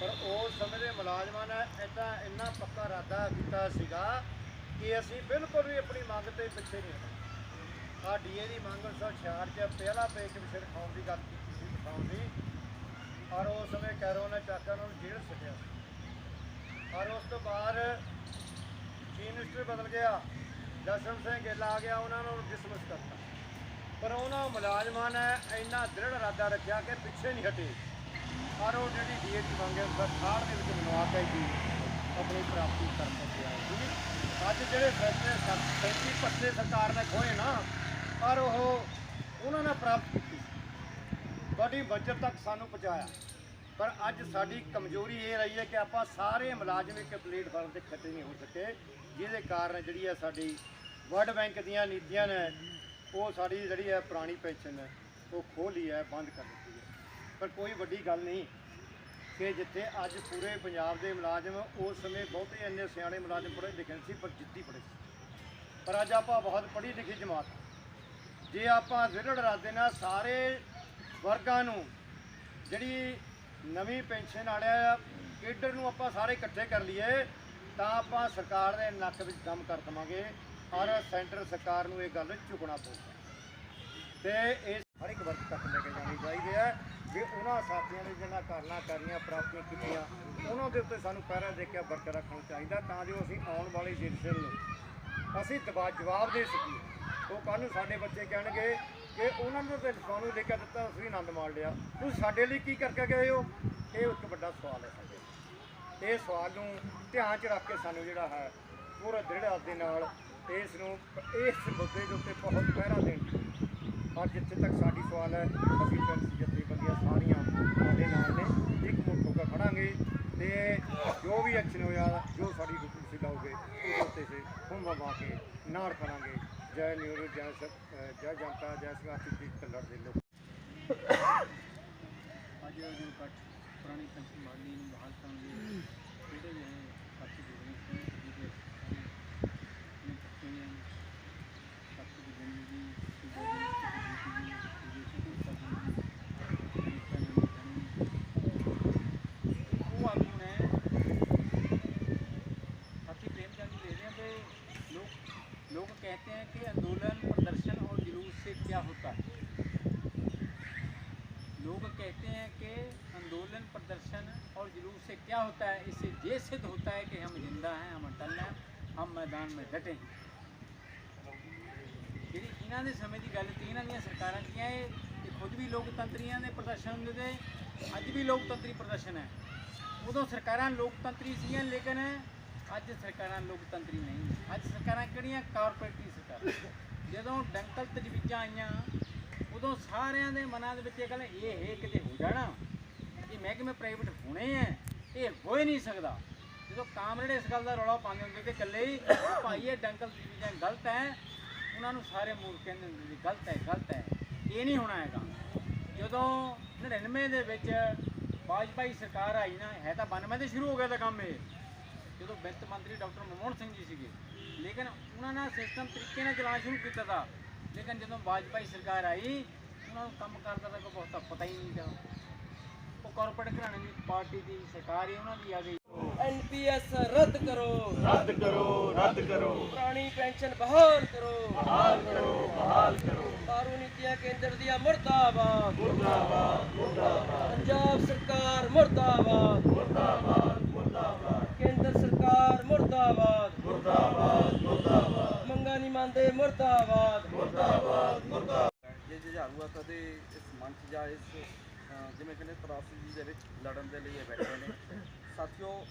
ਪਰ ਉਸ ਸਮੇਂ ਦੇ ਮੁਲਾਜ਼ਮਾਂ ਨੇ ਇੰਨਾ ਇੰਨਾ ਪੱਕਾ ਇਰਾਦਾ ਕੀਤਾ ਸੀਗਾ ਕਿ ਅਸੀਂ ਬਿਲਕੁਲ ਵੀ ਆਪਣੀ ਮੰਗ ਤੇ ਪਿੱਛੇ ਨਹੀਂ ਹਟਣਾ ਆ ਡੀਏ ਦੀ ਮੰਗ 1966 ਚ ਪਹਿਲਾ ਪੇ ਕਮਿਸ਼ਨ ਖਾਉਣ ਦੀ ਗੱਲ ਕੀਤੀ ਸੀ ਖਾਉਣ ਦੀ। ਔਰ ਉਸ ਸਮੇਂ ਕੈਰੋ ਨੇ ਚਾਕਾ ਨੂੰ ਜੇਲ੍ਹ ਸੱਟਿਆ ਔਰ ਉਸ ਤੋਂ ਬਾਅਦ ਚੀਫ ਮਿਨਿਸਟਰ ਬਦਲ ਗਿਆ ਦਸ਼ਮ ਸਿੰਘ ਗਿੱਲ ਆ ਗਿਆ, ਉਹਨਾਂ ਨੂੰ ਡਿਸਮਿਸ ਕਰਤਾ। ਪਰ ਉਹਨਾਂ ਮੁਲਾਜ਼ਮਾਂ ਨੇ ਇੰਨਾ ਦ੍ਰਿੜ ਇਰਾਦਾ ਰੱਖਿਆ ਕਿ ਪਿੱਛੇ ਨਹੀਂ ਹਟੇ। ਪਰ ਉਹ ਜਿਹੜੀ ਡੀਏ ਦੀ ਮੰਗ ਹੈ ਸਰਕਾਰ ਦੇ ਵਿੱਚ ਮਨਵਾ ਕੇ ਜੀ। ਆਪਣੀ ਪ੍ਰਾਪਤੀ ਕਰ ਸਕਿਆ ਕਿਉਂਕਿ ਅੱਜ ਜਿਹੜੇ ਫੈਸਲੇ 37 ਪੱਤੇ ਸਰਕਾਰ ਨੇ ਖੋਏ ਨਾ, ਪਰ ਉਹ ਉਹਨਾਂ ਨੇ ਪ੍ਰਾਪਤ ਕੀਤੀ। ਬੜੀ ਬਜਟ ਤੱਕ ਸਾਨੂੰ ਪਹੁੰਚਾਇਆ। ਪਰ ਅੱਜ ਸਾਡੀ ਕਮਜ਼ੋਰੀ ਇਹ ਰਹੀ ਹੈ ਕਿ ਆਪਾਂ ਸਾਰੇ ਮੁਲਾਜ਼ਮ ਇੱਕ ਪਲੇਟਫਾਰਮ ਤੇ ਇਕੱਠੇ ਨਹੀਂ ਹੋ ਸਕੇ, ਜਿਹਦੇ ਕਾਰਨ ਜਿਹੜੀ ਹੈ ਸਾਡੀ ਵਰਲਡ ਬੈਂਕ ਦੀਆਂ ਨੀਤੀਆਂ ਨੇ, ਉਹ ਸਾਡੀ ਜਿਹੜੀ ਹੈ ਪੁਰਾਣੀ ਪੈਨਸ਼ਨ ਹੈ, ਉਹ ਖੋਹ ਲਈ ਹੈ, ਬੰਦ ਕਰ ਦਿੱਤੀ। ਪਰ ਕੋਈ ਵੱਡੀ ਗੱਲ ਨਹੀਂ ਕਿ ਜਿੱਥੇ ਅੱਜ ਪੂਰੇ ਪੰਜਾਬ ਦੇ ਮੁਲਾਜ਼ਮ ਉਸ ਸਮੇਂ ਬਹੁਤੇ ਇੰਨੇ ਸਿਆਣੇ ਮੁਲਾਜ਼ਮ ਪੜ੍ਹੇ ਲਿਖੇ ਨਹੀਂ ਸੀ, ਪਰ ਜਿੱਤੀ ਪੜ੍ਹੇ ਸੀ। ਪਰ ਅੱਜ ਆਪਾਂ ਬਹੁਤ ਪੜ੍ਹੀ ਲਿਖੀ ਜਮਾਤ ਜੇ ਆਪਾਂ ਦ੍ਰਿੜ ਇਰਾਦੇ ਨਾਲ ਸਾਰੇ ਵਰਗਾਂ ਨੂੰ ਜਿਹੜੀ ਨਵੀਂ ਪੈਨਸ਼ਨ ਵਾਲਿਆ ਕੇਡਰ ਨੂੰ ਆਪਾਂ ਸਾਰੇ ਇਕੱਠੇ ਕਰ ਲਈਏ, ਤਾਂ ਆਪਾਂ ਸਰਕਾਰ ਦੇ ਨੱਕ ਵਿੱਚ ਦਮ ਕਰ ਦਵਾਂਗੇ। ਔਰ ਸੈਂਟਰ ਸਰਕਾਰ ਨੂੰ ਇਹ ਗੱਲ ਝੁਕਣਾ ਪਊਗਾ। ਤੇ ਇਹ ਹਰ ਇੱਕ ਵਰਗ ਤੱਕ ਲੈ ਕੇ ਜਾਣੀ ਚਾਹੀਦੀ ਹੈ। ਵੀ ਉਹਨਾਂ ਸਾਥੀਆਂ ਨੇ ਜਿਹਨਾਂ ਕਾਰਨਾਂ ਕਰਨੀਆਂ ਪ੍ਰਾਪਤੀਆਂ ਕੀਤੀਆਂ, ਉਹਨਾਂ ਦੇ ਉੱਤੇ ਸਾਨੂੰ ਪਹਿਰਾ ਦੇ ਕੇ ਵਰਕ ਰੱਖਣਾ ਚਾਹੀਦਾ ਤਾਂ ਜੋ ਅਸੀਂ ਆਉਣ ਵਾਲੀ ਜਨਰੇਸ਼ਨ ਨੂੰ ਅਸੀਂ ਦਬਾ, ਜਵਾਬ ਦੇ ਸਕੀਏ। ਉਹ ਕੱਲ੍ਹ ਨੂੰ ਸਾਡੇ ਬੱਚੇ ਕਹਿਣਗੇ ਕਿ ਉਹਨਾਂ ਨੂੰ ਤਾਂ ਸਾਨੂੰ ਲੈ ਕੇ ਦਿੱਤਾ ਅਸੀਂ ਆਨੰਦ ਮਾਣ ਲਿਆ। ਤੁਸੀਂ ਸਾਡੇ ਲਈ ਕੀ ਕਰਕੇ ਗਏ ਹੋ? ਇਹ ਇੱਕ ਵੱਡਾ ਸਵਾਲ ਹੈ ਸਾਡੇ ਇਹ ਸਵਾਲ ਨੂੰ ਧਿਆਨ 'ਚ ਰੱਖ ਕੇ ਸਾਨੂੰ ਜਿਹੜਾ ਹੈ, ਪੂਰਾ ਦ੍ਰਿੜਤਾ ਦੇ ਨਾਲ ਇਸ ਨੂੰ, ਇਸ ਮੁੱਦੇ ਦੇ ਉੱਤੇ ਬਹੁਤ ਪਹਿਰਾ ਪਰ ਜਿੱਥੇ ਤੱਕ ਸਾਡੀ ਸਵਾਲ ਹੈ, ਅਸੀਂ ਪਿੰਡ ਜਥੇਬੰਦੀਆਂ ਸਾਰੀਆਂ ਸਾਡੇ ਨਾਲ ਨੇ। ਇੱਕ ਮੁੱਠ ਹੋ ਕੇ ਖੜਾਂਗੇ ਤੇ ਜੋ ਵੀ ਐਕਸ਼ਨ ਹੋਇਆ, ਜੋ ਸਾਡੀ ਤੁਸੀਂ ਲਾਓਗੇ, ਉਹਦੇ ਉੱਤੇ ਸੇ ਹੁਣ ਪਾ ਕੇ ਨਾਲ ਕਰਾਂਗੇ। ਜੈ ਨਿਊਰ ਜੈ ਜੈ ਜਨਤਾ, ਜੈ ਸਵਾਸੀ ਦੀ ਕਲਰ ਦੇ ਲੋਕ। ਮੈਦਾਨ ਮੈਂ ਡਟੇ ਜਿਹੜੀ ਇਹਨਾਂ ਦੇ ਸਮੇਂ ਦੀ ਗੱਲ ਤੇ ਇਹਨਾਂ ਦੀਆਂ ਸਰਕਾਰਾਂ ਕੀਆਂ ਇਹ ਖੁਦ ਵੀ ਲੋਕਤੰਤਰੀਆਂ ਦੇ ਪ੍ਰਦਰਸ਼ਨ ਦੇ ਤੇ ਅੱਜ ਵੀ ਲੋਕਤੰਤਰੀ ਪ੍ਰਦਰਸ਼ਨ ਹੈ। ਉਦੋਂ ਸਰਕਾਰਾਂ ਲੋਕਤੰਤਰੀ ਸੀਗੀਆਂ, ਲੇਕਿਨ ਅੱਜ ਸਰਕਾਰਾਂ ਲੋਕਤੰਤਰੀ ਨਹੀਂ। ਅੱਜ ਸਰਕਾਰਾਂ ਕਿਹੜੀਆਂ? ਕਾਰਪੋਰੇਟਰੀ ਸਰਕਾਰਾਂ। ਜਦੋਂ ਡੰਕਲ ਤਜਵੀਜ਼ਾਂ ਆਈਆਂ, ਉਦੋਂ ਸਾਰਿਆਂ ਦੇ ਮਨਾਂ ਦੇ ਵਿੱਚ ਇਹ ਗੱਲ, ਇਹ ਹੈ ਕਿਤੇ ਹੋ ਜਾਣਾ ਕਿ ਮਹਿਕਮੇ ਪ੍ਰਾਈਵੇਟ ਹੋਣੇ ਹੈ ਇਹ ਹੋਏ ਨਹੀਂ ਸਕਦਾ। ਜਦੋਂ ਕਾਮਰੇਡ ਇਸ ਗੱਲ ਦਾ ਰੌਲਾ ਪਾਉਂਦੇ ਹੁੰਦੇ ਕਿ ਇਕੱਲੇ ਹੀ ਭਾਈ ਇਹ ਡੰਕਲ ਚੀਜ਼ਾਂ ਗਲਤ ਹੈ, ਉਹਨਾਂ ਨੂੰ ਸਾਰੇ ਮੂਰਖ ਕਹਿੰਦੇ ਹੁੰਦੇ ਸੀ ਗਲਤ ਹੈ ਗਲਤ ਹੈ। ਇਹ ਨਹੀਂ ਹੋਣਾ ਹੈਗਾ। ਜਦੋਂ 99 ਦੇ ਵਿੱਚ ਵਾਜਪਾਈ ਸਰਕਾਰ ਆਈ ਨਾ, ਹੈ ਤਾਂ 92 ਤੇ ਸ਼ੁਰੂ ਹੋ ਗਿਆ ਤਾਂ ਕੰਮ ਇਹ। ਜਦੋਂ ਵਿੱਤ ਮੰਤਰੀ ਡਾਕਟਰ ਮਨਮੋਹਨ ਸਿੰਘ ਜੀ ਸੀਗੇ। ਲੇਕਿਨ ਉਹਨਾਂ ਨੇ ਸਿਸਟਮ ਤਰੀਕੇ ਨਾਲ ਚਲਾਉਣਾ ਸ਼ੁਰੂ ਕੀਤਾ ਤਾ। ਲੇਕਿਨ ਜਦੋਂ ਵਾਜਪਾਈ ਸਰਕਾਰ ਆਈ, ਉਹਨਾਂ ਨੂੰ ਕੰਮ ਕਰਦਾ ਤਾਂ ਕੋਈ ਬਹੁਤਾ ਪਤਾ ਹੀ ਨਹੀਂ ਤਾ ਉਹ ਕਾਰਪੋਰੇਟ ਘਰਾਣੇ ਦੀ ਪਾਰਟੀ ਦੀ ਸਰਕਾਰ ਹੀ ਉਹਨਾਂ ਦੀ ਆ ਗਈ। ਐਨਪੀਐਸ ਰੱਦ ਕਰੋ। ਰੱਦ ਕਰੋ ਰੱਦ ਕਰੋ। ਪੁਰਾਣੀ ਪੈਨਸ਼ਨ ਬਹਾਲ ਕਰੋ। ਬਹਾਲ ਕਰੋ ਬਹਾਲ ਕਰੋ। ਦਾਰੂ ਨੀਤੀਆਂ ਕੇਂਦਰ ਦੀਆਂ ਮੁਰਦਾਬਾਦ। ਮੁਰਦਾਬਾਦ ਮੁਰਦਾਬਾਦ। ਪੰਜਾਬ ਸਰਕਾਰ ਮੁਰਦਾਬਾਦ। ਮੁਰਦਾਬਾਦ ਮੁਰਦਾਬਾਦ। ਕੇਂਦਰ ਸਰਕਾਰ ਮੁਰਦਾਬਾਦ। ਮੁਰਦਾਬਾਦ ਮੁਰਦਾਬਾਦ। ਮੰਗਾ ਨਹੀਂ ਮੰਨਦੇ ਮੁਰਦਾਬਾਦ। ਮੁਰਦਾਬਾਦ ਮੁਰਦਾਬਾਦ। ਜੇ ਜੁਝਾਰੂ ਆ ਕਦੇ ਇਸ ਮੰਚ ਜਾਂ ਇਸ ਜਿਵੇਂ ਕਹਿੰਦੇ ਤਰਾਸਦੀ ਦੇ ਵਿੱਚ ਲੜਨ ਦੇ ਲਈ ਇਹ ਬੈਠੇ ਨੇ। ਸਾਥੀਓ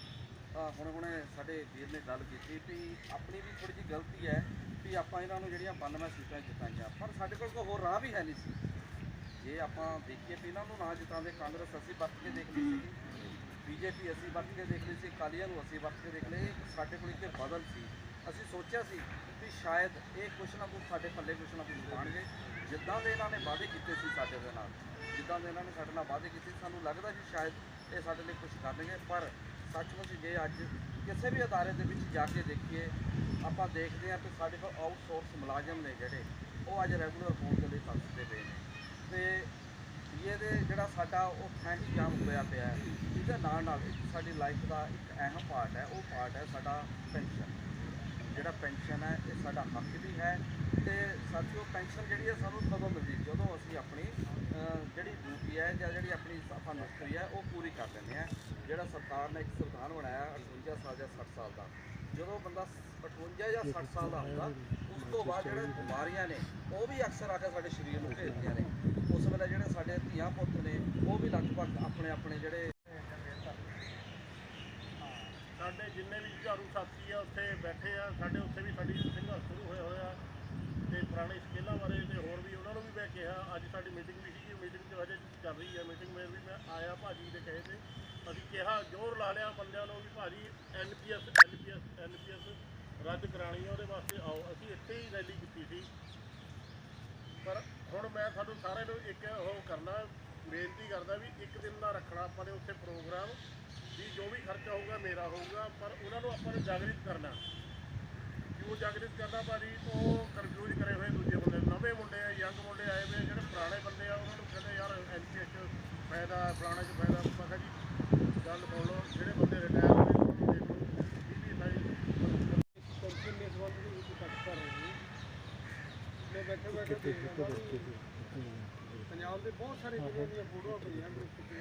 ਹੁਣ ਹੁਣੇ ਸਾਡੇ ਵੀਰ ਨੇ ਗੱਲ ਕੀਤੀ ਵੀ ਆਪਣੀ ਵੀ ਥੋੜੀ ਜਿਹੀ ਗਲਤੀ ਹੈ ਵੀ ਆਪਾਂ ਇਹਨਾਂ ਨੂੰ ਜਿਹੜੀਆਂ 92 ਸੀਟਾਂ ਜਿਤਾਈਆਂ ਪਰ ਸਾਡੇ ਕੋਲ ਕੋਈ ਹੋਰ ਰਾਹ ਵੀ ਹੈ ਨਹੀਂ ਸੀ। ਜੇ ਆਪਾਂ ਦੇਖੀਏ ਵੀ ਇਹਨਾਂ ਨੂੰ ਨਾ ਜਿਤਾਉਂਦੇ ਕਾਂਗਰਸ ਅਸੀਂ ਵਰਤ ਕੇ ਦੇਖ ਲਈ ਸੀ ਬੀਜੇਪੀ ਅਸੀਂ ਵਰਤ ਕੇ ਦੇਖ ਲਈ ਸੀ ਅਕਾਲੀਆਂ ਨੂੰ ਅਸੀਂ ਵਰਤ ਕੇ ਦੇਖ ਲਏ ਸਾਡੇ ਕੋਲ ਇੱਕ ਬਦਲ ਸੀ। ਅਸੀਂ ਸੋਚਿਆ ਸੀ ਵੀ ਸ਼ਾਇਦ ਇਹ ਕੁਛ ਨਾ ਕੁਛ ਸਾਡੇ ਪੱਲੇ ਕੁਛ ਨਾ ਕੁਛ ਪਾਣਗੇ ਜਿੱਦਾਂ ਦੇ ਇਹਨਾਂ ਨੇ ਵਾਅਦੇ ਕੀਤੇ ਸੀ ਸਾਡੇ ਦੇ ਨਾਲ ਜਿੱਦਾਂ ਦੇ ਇਹਨਾਂ ਨੇ ਸਾਡੇ ਨਾਲ ਵਾਅਦੇ ਕੀਤੇ ਸੀ, ਸਾਨੂੰ ਲੱਗਦਾ ਸੀ ਸ਼ਾਇਦ ਇਹ ਸਾਡੇ ਲਈ ਕੁਝ ਕਰਨਗੇ ਪਰ ਸੱਚਮੁੱਚ ਜੇ ਅੱਜ ਕਿਸੇ ਵੀ ਅਦਾਰੇ ਦੇ ਵਿੱਚ ਜਾ ਕੇ ਦੇਖੀਏ, ਆਪਾਂ ਦੇਖਦੇ ਹਾਂ ਕਿ ਸਾਡੇ ਕੋਲ ਆਊਟਸੋਰਸ ਮੁਲਾਜ਼ਮ ਨੇ ਜਿਹੜੇ, ਉਹ ਅੱਜ ਰੈਗੂਲਰ ਫੋਨ ਦੇ ਲਈ ਫਸਦੇ ਪਏ ਨੇ। ਤੇ ਇਹਦੇ ਜਿਹੜਾ ਸਾਡਾ ਉਹ ਥਾਂ ਜਾਮ ਹੋਇਆ ਪਿਆ ਹੈ, ਇਹਦੇ ਨਾਲ ਨਾਲ ਸਾਡੀ ਲਾਈਫ ਦਾ ਇੱਕ ਅਹਿਮ ਪਾਰਟ ਹੈ, ਉਹ ਪਾਰਟ ਹੈ ਸਾਡਾ ਪੈਨਸ਼ਨ ਜਿਹੜਾ ਪੈਨਸ਼ਨ ਹੈ, ਇਹ ਸਾਡਾ ਹੱਕ ਵੀ ਹੈ ਤੇ ਸਾਥੀਓ, ਪੈਨਸ਼ਨ ਜਿਹੜੀ ਹੈ ਸਾਨੂੰ ਕਦੋਂ ਮਿਲਦੀ? ਜਦੋਂ ਅਸੀਂ ਆਪਣੀ ਜਿਹੜੀ ਡਿਊਟੀ ਹੈ ਜਾਂ ਜਿਹੜੀ ਆਪਣੀ ਆਪਾਂ ਨੌਕਰੀ ਹੈ ਉਹ ਪੂਰੀ ਕਰ ਲੈਂਦੇ ਆ। ਜਿਹੜਾ ਸਰਕਾਰ ਨੇ ਇੱਕ ਸੰਵਿਧਾਨ ਬਣਾਇਆ 58 ਸਾਲ ਜਾਂ 60 ਸਾਲ ਦਾ। ਜਦੋਂ ਬੰਦਾ 58 ਜਾਂ 60 ਸਾਲ ਦਾ ਹੁੰਦਾ, ਉਸ ਤੋਂ ਬਾਅਦ ਜਿਹੜੇ ਬਿਮਾਰੀਆਂ ਨੇ, ਉਹ ਵੀ ਅਕਸਰ ਆ ਕੇ ਸਾਡੇ ਸਰੀਰ ਨੂੰ ਘੇਰਦੀਆਂ ਨੇ। ਉਸ ਵੇਲੇ ਜਿਹੜੇ ਸਾਡੇ ਧੀਆਂ ਪੁੱਤ ਨੇ, ਉਹ ਵੀ ਲਗਭਗ ਆਪਣੇ ਆਪਣੇ ਜਿਹੜੇ ਸਾਡੇ ਜਿੰਨੇ ਵੀ ਝਾੜੂ ਸਾਥੀ ਆ, ਉੱਥੇ ਬੈਠੇ ਆ, ਸਾਡੇ ਉੱਥੇ ਵੀ ਸਾਡੀ ਸੰਘਰਸ਼ ਸ਼ੁਰੂ ਹੋਇਆ ਹੋਇਆ ਤੇ ਪੁਰਾਣੇ ਸਕੇਲਾਂ ਬਾਰੇ ਤੇ ਹੋਰ ਵੀ ਉਹਨਾਂ ਨੂੰ ਵੀ ਮੈਂ ਕਿਹਾ, ਅੱਜ ਸਾਡੀ ਮੀਟਿੰਗ ਵੀ ਸੀਗੀ ਮੀਟਿੰਗ ਤੇ ਅਜੇ ਚੱਲ ਰਹੀ ਹੈ ਮੀਟਿੰਗ ਮੇਂ ਵੀ ਮੈਂ ਆਇਆ ਭਾਜੀ ਦੇ ਕਹੇ ਤੇ। ਅਸੀਂ ਕਿਹਾ, ਜ਼ੋਰ ਲਾ ਲਿਆ ਬੰਦਿਆਂ ਨੂੰ ਵੀ ਭਾਜੀ ਐਨਪੀਐਸ ਐਨਪੀਐਸ ਐਨਪੀਐਸ ਰੱਦ ਕਰਾਣੀ ਹੈ, ਉਹਦੇ ਵਾਸਤੇ ਆਓ। ਅਸੀਂ ਇੱਥੇ ਹੀ ਰੈਲੀ ਕੀਤੀ ਸੀ। ਪਰ ਹੁਣ ਮੈਂ ਤੁਹਾਨੂੰ ਸਾਰਿਆਂ ਨੂੰ ਇੱਕ ਉਹ ਕਰਨਾ, ਬੇਨਤੀ ਕਰਦਾ ਵੀ ਇੱਕ ਦਿਨ ਦਾ ਰੱਖਣਾ ਆਪਾਂ ਨੇ ਉੱਥੇ ਪ੍ਰੋਗਰਾਮ ਵੀ ਜੋ ਵੀ ਖਰਚਾ ਹੋਊਗਾ ਮੇਰਾ ਹੋਊਗਾ, ਪਰ ਉਹਨਾਂ ਨੂੰ ਆਪਾਂ ਨੇ ਜਾਗਰਿਤ ਕਰਨਾ। ਕਿਉਂ ਜਾਗਰਿਤ ਕਰਨਾ ਭਾਜੀ ਉਹ ਕਨਫਿਊਜ਼ ਕਰੇ ਹੋਏ ਦੂਜੇ ਬੰਦੇ ਨਵੇਂ ਮੁੰਡੇ ਆ ਯੰਗ ਮੁੰਡੇ ਆਏ ਹੋਏ ਜਿਹੜੇ ਪੁਰਾਣੇ ਬੰਦੇ ਆ ਉਹਨਾਂ ਨੂੰ ਕਹਿੰਦੇ ਯਾਰ ਐਨਪੀਐਸ ਫਾਇਦਾ ਫਲਾਣਾ ਚ ਫਾਇਦਾ। ਮੈਂ ਕਿਹਾ ਜੀ ਗੱਲ ਸੁਣ ਲਓ ਜਿਹੜੇ ਬੰਦੇ ਰਿਟਾਇਰ ਹੋਏ ਉਹਨਾਂ ਨੂੰ ਨੇ ਪੰਜਾਬ ਦੇ ਬਹੁਤ ਸਾਰੇ ਜ਼ਿਲ੍ਹਿਆਂ ਦੀਆਂ ਫੋਟੋਆਂ ਪਈਆਂ ਗਰੁੱਪ ਤੇ।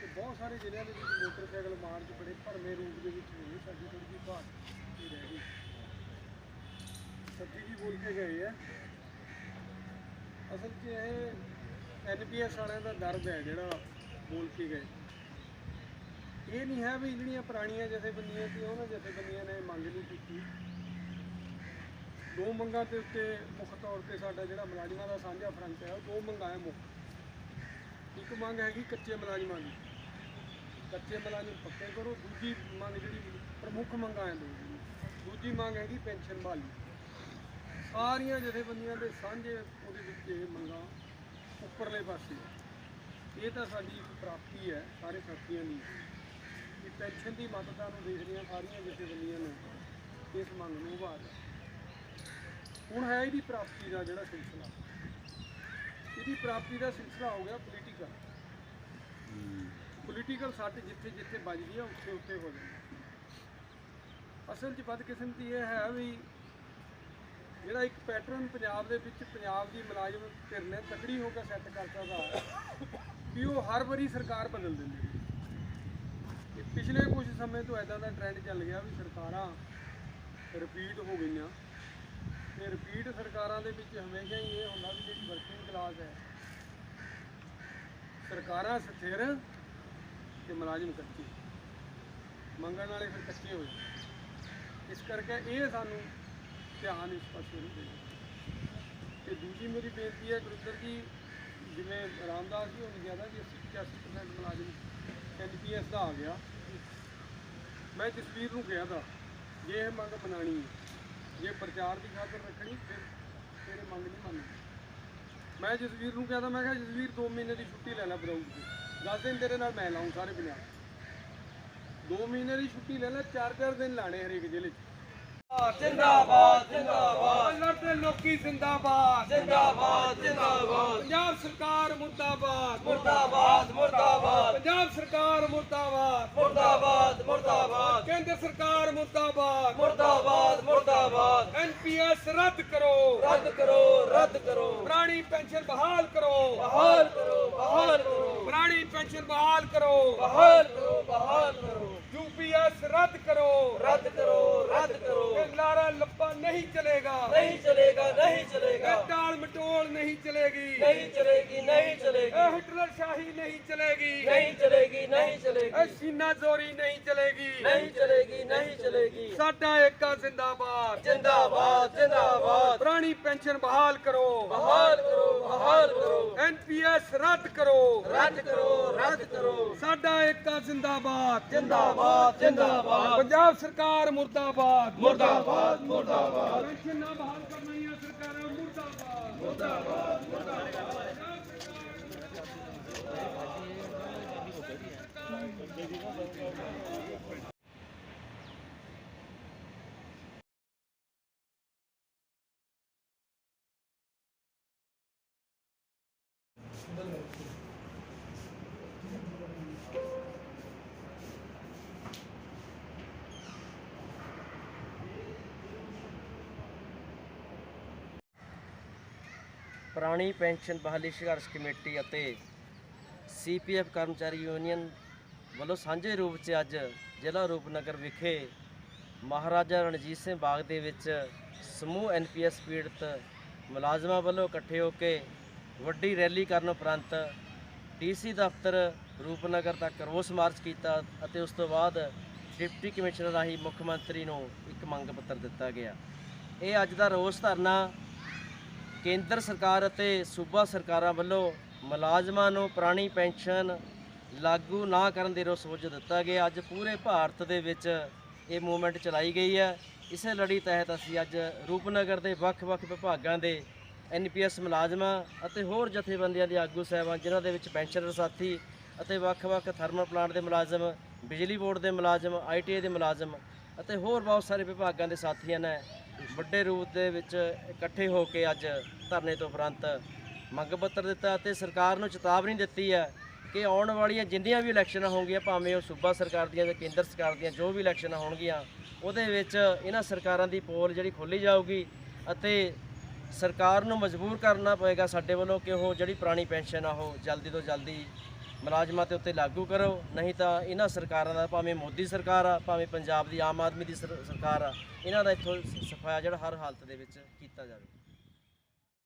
ਤੇ ਬਹੁਤ ਸਾਰੇ ਜ਼ਿਲ੍ਹਿਆਂ ਦੇ ਵਿੱਚ ਮੋਟਰਸਾਈਕਲ ਮਾਰਚ ਬੜੇ ਭਰਵੇਂ ਰੂਪ ਦੇ ਵਿੱਚ ਹੋਏ ਸਾਡੀ ਥੋੜੀ ਜਿਹੀ ਬਾਤ ਹੀ ਰਹਿ ਗਈ ਸੱਤੀ ਜੀ ਬੋਲ ਕੇ ਗਏ ਆ। ਅਸਲ 'ਚ ਇਹ ਐਨਪੀਐਸ ਵਾਲਿਆਂ ਦਾ ਦਰਦ ਹੈ ਜਿਹੜਾ ਬੋਲ ਕੇ ਗਏ। ਇਹ ਨਹੀਂ ਹੈ ਵੀ ਜਿਹੜੀਆਂ ਪੁਰਾਣੀਆਂ ਜਥੇਬੰਦੀਆਂ ਸੀ, ਉਹਨਾਂ ਜਥੇਬੰਦੀਆਂ ਨੇ ਮੰਗ ਨਹੀਂ ਕੀਤੀ। ਦੋ ਮੰਗਾਂ ਦੇ ਉੱਤੇ ਮੁੱਖ ਤੌਰ ਤੇ ਸਾਡਾ ਜਿਹੜਾ ਮੁਲਾਜ਼ਮਾਂ ਦਾ ਸਾਂਝਾ ਫਰੰਟ ਹੈ, ਉਹ ਦੋ ਮੰਗਾਂ ਹੈ ਮੁੱਖ। ਇੱਕ ਮੰਗ ਹੈਗੀ ਕੱਚੇ ਮੁਲਾਜ਼ਮਾਂ ਦੀ। ਕੱਚੇ ਮੁਲਾਜ਼ਮ ਪੱਕੇ ਕਰੋ, ਦੂਜੀ ਮੰਗ ਜਿਹੜੀ ਪ੍ਰਮੁੱਖ ਮੰਗਾਂ ਹੈ ਦੋ। ਦੂਜੀ ਮੰਗ ਹੈਗੀ ਪੈਨਸ਼ਨ ਬਹਾਲੀ ਸਾਰੀਆਂ ਜਥੇਬੰਦੀਆਂ ਦੇ ਸਾਂਝੇ ਉਹਦੇ ਵਿੱਚ ਇਹ ਮੰਗਾਂ ਉੱਪਰਲੇ ਪਾਸੇ ਇਹ ਤਾਂ ਸਾਡੀ ਇੱਕ ਪ੍ਰਾਪਤੀ ਹੈ, ਸਾਰੇ ਸਾਥੀਆਂ ਦੀ। ਕਿ ਪੈਨਸ਼ਨ ਦੀ ਮਹੱਤਤਾ ਨੂੰ ਦੇਖਦੀਆਂ ਸਾਰੀਆਂ ਜਥੇਬੰਦੀਆਂ ਨੇ ਇਸ ਮੰਗ ਨੂੰ ਉਭਾਰਿਆ ਹੁਣ ਹੈ ਇਹਦੀ ਪ੍ਰਾਪਤੀ ਦਾ ਜਿਹੜਾ ਸਿਲਸਿਲਾ। ਇਹਦੀ ਪ੍ਰਾਪਤੀ ਦਾ ਸਿਲਸਿਲਾ ਹੋ ਗਿਆ ਪੋਲੀਟੀਕਲ ਪੋਲੀਟੀਕਲ ਸੱਟ ਜਿੱਥੇ ਜਿੱਥੇ ਵੱਜਦੀ ਹੈ ਉੱਥੇ ਉੱਥੇ ਹੋ ਜਾਂਦੀ। ਅਸਲ 'ਚ ਬਦਕਿਸਮਤੀ ਇਹ ਹੈ ਵੀ ਜਿਹੜਾ ਇੱਕ ਪੈਟਰਨ ਪੰਜਾਬ ਦੇ ਵਿੱਚ ਪੰਜਾਬ ਦੀ ਮੁਲਾਜ਼ਮ ਧਿਰ ਨੇ ਤਕੜੀ ਹੋ ਕੇ ਸੈੱਟ ਕਰਤਾ ਦਾ ਕਿ ਉਹ ਹਰ ਵਾਰੀ ਸਰਕਾਰ ਬਦਲ ਦਿੰਦੇ ਨੇ। ਪਿਛਲੇ ਕੁਝ ਸਮੇਂ ਤੋਂ ਐਦਾਂ ਦਾ ਟ੍ਰੈਂਡ ਚੱਲ ਗਿਆ ਵੀ ਸਰਕਾਰਾਂ ਰਿਪੀਟ ਹੋ ਗਈਆਂ। ਤੇ ਰਿਪੀਟ ਸਰਕਾਰਾਂ ਦੇ ਵਿੱਚ ਹਮੇਸ਼ਾ ਹੀ ਇਹ ਹੁੰਦਾ ਵੀ ਜਿਹੜੀ ਵਰਕਿੰਗ ਕਲਾਸ ਹੈ, ਸਰਕਾਰਾਂ ਸਥਿਰ ਤੇ ਮੁਲਾਜ਼ਮ ਕੱਚੇ। ਮੰਗਣ ਵਾਲੇ ਫਿਰ ਕੱਚੇ ਹੋ ਜਾਂਦੇ। ਇਸ ਕਰਕੇ ਇਹ ਸਾਨੂੰ ਧਿਆਨ ਇਸ ਪਾਸੇ ਨੂੰ। ਦੇਣਾ ਤੇ ਦੂਜੀ ਮੇਰੀ ਬੇਨਤੀ ਹੈ ਗੁਰਿੰਦਰ ਜੀ, ਜਿਵੇਂ ਰਾਮਦਾਸ ਜੀ ਹੁਣ ਹੋਣੀ ਨਾ ਜੀ 80 85% ਮੁਲਾਜ਼ਮ ਐਨਪੀਐਸ ਦਾ ਆ ਗਿਆ। ਮੈਂ ਜਸਵੀਰ ਨੂੰ ਕਿਹਾ ਤਾਂ, ਜੇ ਇਹ ਮੰਗ ਬਣਾਣੀ ਜੇ ਪ੍ਰਚਾਰ ਦੀ ਖਾਤਰ ਰੱਖਣੀ, ਫਿਰ ਤੇਰੇ ਮੰਗ ਨਹੀਂ ਮੰਨਣੀ। ਮੈਂ ਜਸਵੀਰ ਨੂੰ ਕਹਿੰਦਾ ਮੈਂ ਕਿਹਾ ਜਸਵੀਰ 2 ਮਹੀਨੇ ਦੀ ਛੁੱਟੀ ਲੈ ਲੈ ਬਰਾਊਜ਼ ਦੀ 10 ਦਿਨ ਤੇਰੇ ਨਾਲ ਮੈਂ ਲਾਉਂ ਸਾਰੇ ਪੰਜਾਬ। 2 ਮਹੀਨੇ ਦੀ ਛੁੱਟੀ ਲੈ ਲੈ 4-4 ਦਿਨ ਲਾਣੇ ਹਰੇਕ ਜ਼ਿਲ੍ਹੇ 'ਚ। ਜਿੰਦਾਬਾਦ ਜਿੰਦਾਬਾਦ। ਲੜਦੇ ਲੋਕੀ ਜ਼ਿੰਦਾਬਾਦ। ਜਿੰਦਾਬਾਦ ਜਿੰਦਾਬਾਦ। ਪੰਜਾਬ ਸਰਕਾਰ ਮੁਰਦਾਬਾਦ। ਮੁਰਦਾਬਾਦ ਮੁਰਦਾਬਾਦ। ਪੰਜਾਬ ਸਰਕਾਰ ਮੁਰਦਾਬਾਦ। ਮੁਰਦਾਬਾਦ ਮੁਰਦਾਬਾਦ। ਕੇਂਦਰ ਸਰਕਾਰ ਮੁਰਦਾਬਾਦ। ਮੁਰਦਾਬਾਦ ਮੁਰਦਾਬਾਦ। ਐਨਪੀਐਸ ਰੱਦ ਕਰੋ। ਰੱਦ ਕਰੋ ਰੱਦ ਕਰੋ। ਪੁਰਾਣੀ ਪੈਨਸ਼ਨ ਬਹਾਲ ਕਰੋ। ਬਹਾਲ ਕਰੋ ਬਹਾਲ ਕਰੋ। ਪੁਰਾਣੀ ਪੈਨਸ਼ਨ ਬਹਾਲ ਕਰੋ। ਬਹਾਲ ਕਰੋ ਬਹਾਲ ਕਰੋ। ਯੂਪੀਐਸ ਰੱਦ ਕਰੋ। ਰੱਦ ਕਰੋ ਰੱਦ ਕਰੋ। ਇਹ ਲਾਰਾ ਲੱਪਾ ਨਹੀਂ ਚਲੇਗਾ। ਨਹੀਂ ਚਲੇਗਾ ਨਹੀਂ ਚਲੇਗਾ। ਨਹੀਂ ਚਲੇਗੀ। ਨਹੀਂ ਚਲੇਗੀ ਨਹੀਂ ਚਲੇਗੀ। ਇਹ ਹਿਟਲਰ ਸ਼ਾਹੀ ਨਹੀਂ ਚਲੇਗੀ। ਨਹੀਂ ਚਲੇਗੀ ਨਹੀਂ ਚਲੇਗੀ। ਇਹ ਸੀਨਾ ਜ਼ੋਰੀ ਨਹੀਂ ਚਲੇਗੀ। ਨਹੀਂ ਚਲੇਗੀ ਨਹੀਂ ਚਲੇਗੀ। ਸਾਡਾ ਏਕਾ ਜ਼ਿੰਦਾਬਾਦ। ਜਿੰਦਾਬਾਦ ਜਿੰਦਾਬਾਦ। ਪੁਰਾਣੀ ਪੈਨਸ਼ਨ ਬਹਾਲ ਕਰੋ। ਬਹਾਲ ਕਰੋ ਬਹਾਲ ਕਰੋ। ਐਨਪੀਐਸ ਰੱਦ ਕਰੋ। ਰੱਦ ਕਰੋ ਰੱਦ ਕਰੋ। ਸਾਡਾ ਏਕਾ ਜ਼ਿੰਦਾਬਾਦ। ਜਿੰਦਾਬਾਦ ਜਿੰਦਾਬਾਦ। ਪੰਜਾਬ ਸਰਕਾਰ ਮੁਰਦਾਬਾਦ। ਮੁਰਦਾਬਾਦ ਮੁਰਦਾਬਾਦ। ਪੈਨਸ਼ਨ ਨਾ ਬਹਾਲ ਕਰਨੀਆਂ ਸਰਕਾਰਾਂ ਮੁਰਦਾਬਾਦ। ਪੁਰਾਣੀ ਪੈਨਸ਼ਨ ਬਹਾਲੀ ਸੰਘਰਸ਼ ਕਮੇਟੀ ਅਤੇ ਸੀਪੀਐਫ ਕਰਮਚਾਰੀ ਯੂਨੀਅਨ ਵੱਲੋਂ ਸਾਂਝੇ ਰੂਪ 'ਚ ਅੱਜ ਜ਼ਿਲ੍ਹਾ ਰੂਪਨਗਰ ਵਿਖੇ ਮਹਾਰਾਜਾ ਰਣਜੀਤ ਸਿੰਘ ਬਾਗ ਦੇ ਵਿੱਚ ਸਮੂਹ ਐਨਪੀਐਸ ਪੀੜਤ ਮੁਲਾਜ਼ਮਾਂ ਵੱਲੋਂ ਇਕੱਠੇ ਹੋ ਕੇ ਵੱਡੀ ਰੈਲੀ ਕਰਨ ਉਪਰੰਤ ਡੀਸੀ ਦਫ਼ਤਰ ਰੂਪਨਗਰ ਤੱਕ ਰੋਸ ਮਾਰਚ ਕੀਤਾ ਅਤੇ ਉਸ ਤੋਂ ਬਾਅਦ ਡਿਪਟੀ ਕਮਿਸ਼ਨਰ ਰਾਹੀਂ ਮੁੱਖ ਮੰਤਰੀ ਨੂੰ ਇੱਕ ਮੰਗ ਪੱਤਰ ਦਿੱਤਾ ਗਿਆ। ਇਹ ਅੱਜ ਦਾ ਰੋਸ ਧਰਨਾ ਕੇਂਦਰ ਸਰਕਾਰ ਅਤੇ ਸੂਬਾ ਸਰਕਾਰਾਂ ਵੱਲੋਂ ਮੁਲਾਜ਼ਮਾਂ ਨੂੰ ਪੁਰਾਣੀ ਪੈਨਸ਼ਨ ਲਾਗੂ ਨਾ ਕਰਨ ਦੇ ਰੋਸ ਵਜੋਂ ਦਿੱਤਾ ਗਿਆ। ਅੱਜ ਪੂਰੇ ਭਾਰਤ ਦੇ ਵਿੱਚ ਇਹ ਮੂਵਮੈਂਟ ਚਲਾਈ ਗਈ ਹੈ। ਇਸੇ ਲੜੀ ਤਹਿਤ ਅਸੀਂ ਅੱਜ ਰੂਪਨਗਰ ਦੇ ਵੱਖ-ਵੱਖ ਵਿਭਾਗਾਂ ਦੇ ਐਨਪੀਐਸ ਮੁਲਾਜ਼ਮਾਂ ਅਤੇ ਹੋਰ ਜਥੇਬੰਦੀਆਂ ਦੇ ਆਗੂ ਸਾਹਿਬਾਨ, ਜਿਨ੍ਹਾਂ ਦੇ ਵਿੱਚ ਪੈਨਸ਼ਨਰ ਸਾਥੀ ਅਤੇ ਵੱਖ-ਵੱਖ ਥਰਮਲ ਪਲਾਂਟ ਦੇ ਮੁਲਾਜ਼ਮ, ਬਿਜਲੀ ਬੋਰਡ ਦੇ ਮੁਲਾਜ਼ਮ ਆਈਟੀਆਈ ਦੇ ਮੁਲਾਜ਼ਮ ਅਤੇ ਹੋਰ ਬਹੁਤ ਸਾਰੇ ਵਿਭਾਗਾਂ ਦੇ ਸਾਥੀਆਂ ਨੇ ਵੱਡੇ ਰੂਪ ਦੇ ਵਿੱਚ ਇਕੱਠੇ ਹੋ ਕੇ ਅੱਜ ਧਰਨੇ ਤੋਂ ਉਪਰੰਤ ਮੰਗ ਪੱਤਰ ਦਿੱਤਾ ਅਤੇ ਸਰਕਾਰ ਨੂੰ ਚੇਤਾਵਨੀ ਦਿੱਤੀ ਹੈ ਕਿ ਆਉਣ ਵਾਲੀਆਂ ਜਿੰਨੀਆਂ ਵੀ ਇਲੈਕਸ਼ਨਾਂ ਹੋਣਗੀਆਂ, ਭਾਵੇਂ ਉਹ ਸੂਬਾ ਸਰਕਾਰ ਦੀਆਂ ਜਾਂ ਕੇਂਦਰ ਸਰਕਾਰ ਦੀਆਂ ਜੋ ਵੀ ਇਲੈਕਸ਼ਨਾਂ ਹੋਣਗੀਆਂ, ਉਹਦੇ ਵਿੱਚ ਇਹਨਾਂ ਸਰਕਾਰਾਂ ਦੀ ਪੋਲ ਜਿਹੜੀ ਖੋਲੀ ਜਾਊਗੀ ਅਤੇ ਸਰਕਾਰ ਨੂੰ ਮਜਬੂਰ ਕਰਨਾ ਪਏਗਾ ਸਾਡੇ ਵੱਲੋਂ ਕਿ ਉਹ ਜਿਹੜੀ ਪੁਰਾਣੀ ਪੈਨਸ਼ਨ ਆ ਉਹ ਜਲਦੀ ਤੋਂ ਜਲਦੀ ਮੁਲਾਜ਼ਮਾਂ ਤੇ ਉੱਤੇ ਲਾਗੂ ਕਰੋ, ਨਹੀਂ ਤਾਂ ਇਹਨਾਂ ਸਰਕਾਰਾਂ ਦਾ, ਭਾਵੇਂ ਮੋਦੀ ਸਰਕਾਰ ਆ, ਭਾਵੇਂ ਪੰਜਾਬ ਦੀ ਆਮ ਆਦਮੀ ਦੀ ਸਰਕਾਰ ਆ, ਇਹਨਾਂ ਦਾ ਇੱਥੋਂ ਸਫਾਇਆ ਜਿਹੜਾ ਹਰ ਹਾਲਤ ਦੇ ਵਿੱਚ ਕੀਤਾ ਜਾਵੇ।